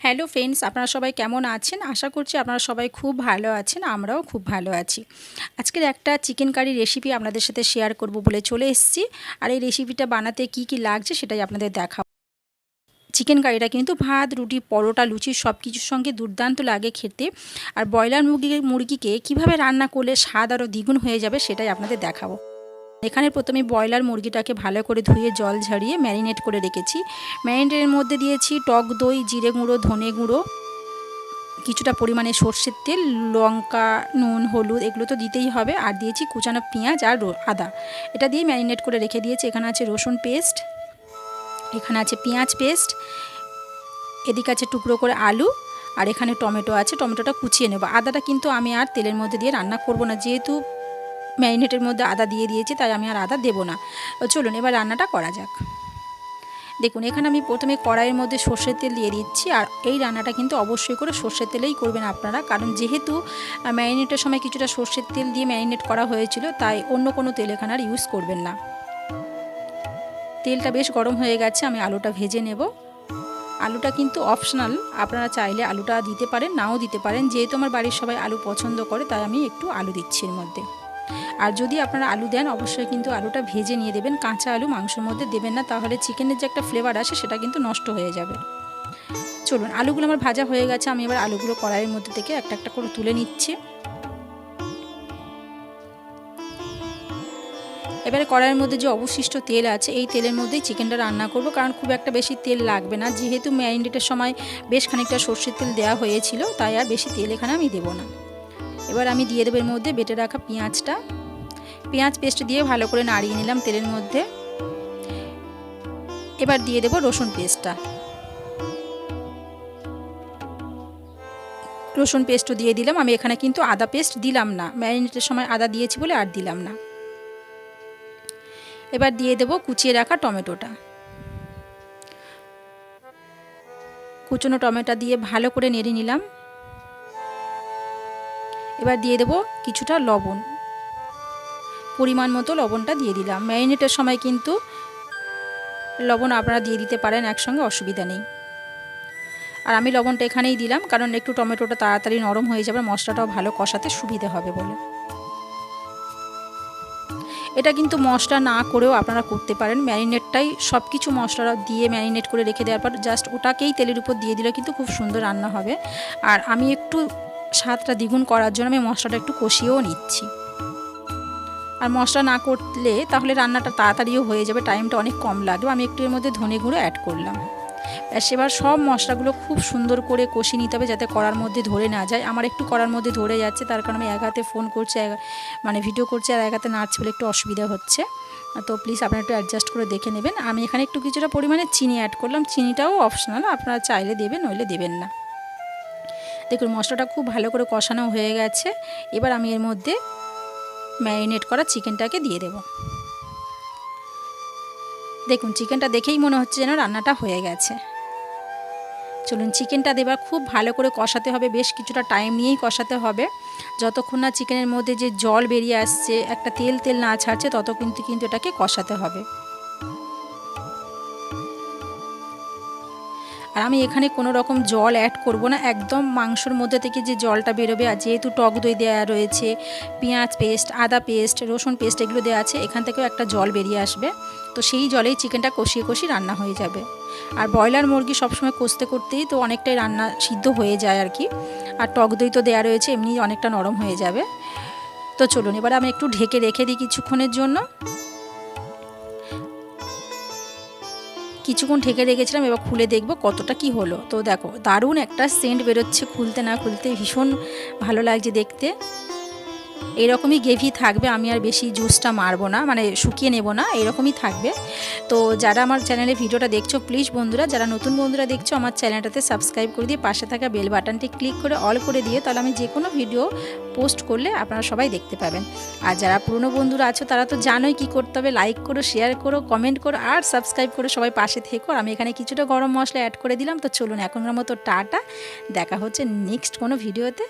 Hello friends, আপনারা সবাই কেমন আছেন? আশা করছি আপনারা সবাই খুব ভালো আছেন, আমরাও খুব ভালো আছি। আজকের একটা চিকেন কারি রেসিপি আপনাদের সাথে শেয়ার করব বলে চলে এসেছি। আর এই রেসিপিটা বানাতে কি কি লাগছে সেটাই আপনাদের দেখাবো। চিকেন কারিটা কিন্তু ভাত, রুটি, পরোটা, লুচি সব কিছুর সঙ্গে দুর্দান্ত লাগে খেতে। আর ব্রয়লার মুরগি মুরগিকে কীভাবে রান্না করলে স্বাদ আরও দ্বিগুণ হয়ে যাবে সেটাই আপনাদের দেখাবো। এখানে প্রথমে ব্রয়লার মুরগিটাকে ভালো করে ধুয়ে জল ঝাড়িয়ে ম্যারিনেট করে রেখেছি। ম্যারিনেটের মধ্যে দিয়েছি টক দই, জিরে গুঁড়ো, ধনে গুঁড়ো, কিছুটা পরিমাণে সর্ষের তেল, লঙ্কা, নুন, হলুদ, এগুলো তো দিতেই হবে। আর দিয়েছি কুচানো পেঁয়াজ আর আদা। এটা দিয়ে ম্যারিনেট করে রেখে দিয়েছি। এখানে আছে রসুন পেস্ট, এখানে আছে পেঁয়াজ পেস্ট, এদিকে আছে টুকরো করে আলু, আর এখানে টমেটো আছে। টমেটোটা কুচিয়ে নেব। আদাটা কিন্তু আমি আর তেলের মধ্যে দিয়ে রান্না করব না। যেহেতু ম্যারিনেটের মধ্যে আদা দিয়ে দিয়েছি, তাই আমি আর আদা দেবো না। চলুন, এবার রান্নাটা করা যাক। দেখুন, এখানে আমি প্রথমে কড়াইয়ের মধ্যে সর্ষের তেল দিয়ে দিচ্ছি, আর এই রান্নাটা কিন্তু অবশ্যই করে সর্ষের তেলেই করবেন আপনারা। কারণ যেহেতু ম্যারিনেটের সময় কিছুটা সর্ষের তেল দিয়ে ম্যারিনেট করা হয়েছিল, তাই অন্য কোনো তেল এখানে আর ইউজ করবেন না। তেলটা বেশ গরম হয়ে গেছে, আমি আলুটা ভেজে নেব। আলুটা কিন্তু অপশনাল আপনারা চাইলে আলুটা দিতে পারেন, নাও দিতে পারেন। যেহেতু আমার বাড়ির সবাই আলু পছন্দ করে, তাই আমি একটু আলু দিচ্ছি এর মধ্যে। আর যদি আপনারা আলু দেন, অবশ্যই কিন্তু আলুটা ভেজে নিয়ে দেবেন। কাঁচা আলু মাংসের মধ্যে দেবেন না, তাহলে চিকেনের যে একটা ফ্লেভার আসে, সেটা কিন্তু নষ্ট হয়ে যাবে। চলুন, আলুগুলো আমার ভাজা হয়ে গেছে। আমি এবার আলুগুলো কড়াইয়ের মধ্যে থেকে একটা একটা করে তুলে নিচ্ছি। এবারে কড়াইয়ের মধ্যে যে অবশিষ্ট তেল আছে, এই তেলের মধ্যেই চিকেনটা রান্না করব। কারণ খুব একটা বেশি তেল লাগবে না। যেহেতু ম্যারিনেটের সময় বেশ খানিকটা সর্ষের তেল দেওয়া হয়েছিল, তাই আর বেশি তেল এখানে আমি দেবো না। এবার আমি দিয়ে দেবো এর মধ্যে বেটে রাখা পেঁয়াজটা। পেঁয়াজ পেস্ট দিয়ে ভালো করে নাড়িয়ে নিলাম তেলের মধ্যে। এবার দিয়ে দেবো রসুন পেস্টটা। রসুন পেস্টও দিয়ে দিলাম। আমি এখানে কিন্তু আদা পেস্ট দিলাম না। ম্যারিনেটের সময় আদা দিয়েছি বলে আর দিলাম না। এবার দিয়ে দেবো কুচিয়ে রাখা টমেটোটা। কুচনো টমেটো দিয়ে ভালো করে নেড়ে নিলাম। এবার দিয়ে দেবো কিছুটা লবণ। পরিমাণ মতো লবণটা দিয়ে দিলাম। ম্যারিনেটের সময় কিন্তু লবণ আপনারা দিয়ে দিতে পারেন একসঙ্গে, অসুবিধা নেই। আর আমি লবণটা এখানেই দিলাম, কারণ একটু টমেটোটা তাড়াতাড়ি নরম হয়ে যাবে, মশলাটাও ভালো কষাতে সুবিধে হবে বলে। এটা কিন্তু মশলা না করেও আপনারা করতে পারেন। ম্যারিনেটটাই সব কিছু মশলা দিয়ে ম্যারিনেট করে রেখে দেওয়ার পর জাস্ট ওটাকেই তেলের উপর দিয়ে দিলে কিন্তু খুব সুন্দর রান্না হবে। আর আমি একটু স্বাদটা দ্বিগুণ করার জন্য আমি মশলাটা একটু কষিয়েও নিচ্ছি। আর মশলা না করলে তাহলে রান্নাটা তাড়াতাড়িও হয়ে যাবে টাইমটা অনেক কম লাগবে। আমি একটু এর মধ্যে ধনে গুঁড়ো অ্যাড করলাম। এবার সব মশলাগুলো খুব সুন্দর করে কষিয়ে নিতে হবে যাতে কড়ার মধ্যে ধরে না যায়। আমার একটু কড়ার মধ্যে ধরে যাচ্ছে, তার কারণে আমি এক হাতে ফোন করছি মানে ভিডিও করছি আর এক হাতে বলে একটু অসুবিধা হচ্ছে। তো প্লিজ আপনারা একটু অ্যাডজাস্ট করে দেখে নেবেন। আমি এখানে একটু কিছুটা পরিমাণে চিনি অ্যাড করলাম। চিনিটাও অপশনাল আপনারা চাইলে দেবেন, নইলে দেবেন না। দেখুন, মশলাটা খুব ভালো করে কষানো হয়ে গেছে। এবার আমি এর মধ্যে ম্যারিনেট করা চিকেনটাকে দিয়ে দেব। দেখুন, চিকেনটা দেখেই মনে হচ্ছে যেন রান্নাটা হয়ে গেছে। চলুন, চিকেনটা দেবার খুব ভালো করে কষাতে হবে। বেশ কিছুটা টাইম নিয়েই কষাতে হবে। যতক্ষণ না চিকেনের মধ্যে যে জল বেরিয়ে আসছে, একটা তেল তেল না ছাড়ছে তত কিন্তু কিন্তু এটাকে কষাতে হবে। আর আমি এখানে কোনো রকম জল অ্যাড করব না। একদম মাংসর মধ্যে থেকে যে জলটা বেরোবে আর যেহেতু টক দই দেওয়া রয়েছে, পেঁয়াজ পেস্ট আদা পেস্ট রসুন পেস্ট এগুলো দেওয়া আছে, এখান থেকেও একটা জল বেরিয়ে আসবে। তো সেই জলেই চিকেনটা কষিয়ে কষিয়ে রান্না হয়ে যাবে। আর ব্রয়লার মুরগি সবসময় কষতে করতেই তো অনেকটাই রান্না সিদ্ধ হয়ে যায় আর কি। আর টক দই তো দেওয়া রয়েছে, এমনি অনেকটা নরম হয়ে যাবে। তো চলুন, এবার আমি একটু ঢেকে রেখে দিই কিছুক্ষণের জন্য। কিছুক্ষণ ঠেকে রেখেছিলাম, এবার খুলে দেখব কতটা কি হলো। তো দেখো, দারুণ একটা সেন্ট বেরোচ্ছে খুলতে না খুলতে, ভীষণ ভালো লাগছে দেখতে। এরকমই গ্রেভি থাকবে, আমি আর বেশি জুসটা মারবো না মানে শুকিয়ে নেব না, এরকমই থাকবে। তো যারা আমার চ্যানেলে ভিডিওটা দেখছ প্লিজ বন্ধুরা, যারা নতুন বন্ধুরা দেখছ, আমার চ্যানেলটাতে সাবস্ক্রাইব করে দিয়ে পাশে থাকা বেল বাটনটি ক্লিক করে অল করে দিয়ে, তাহলে আমি যে কোনো ভিডিও পোস্ট করলে আপনারা সবাই দেখতে পাবেন। আর যারা পুরনো বন্ধুরা আছো, তারা তো জানোই কী করতে হবে লাইক করো শেয়ার করো কমেন্ট করো, আর সাবস্ক্রাইব করো সবাই পাশে থেকো। আমি এখানে কিছুটা গরম মশলা অ্যাড করে দিলাম, তো চলুন এখনকার মতো টাটা, দেখা হচ্ছে নেক্সট কোনো ভিডিওতে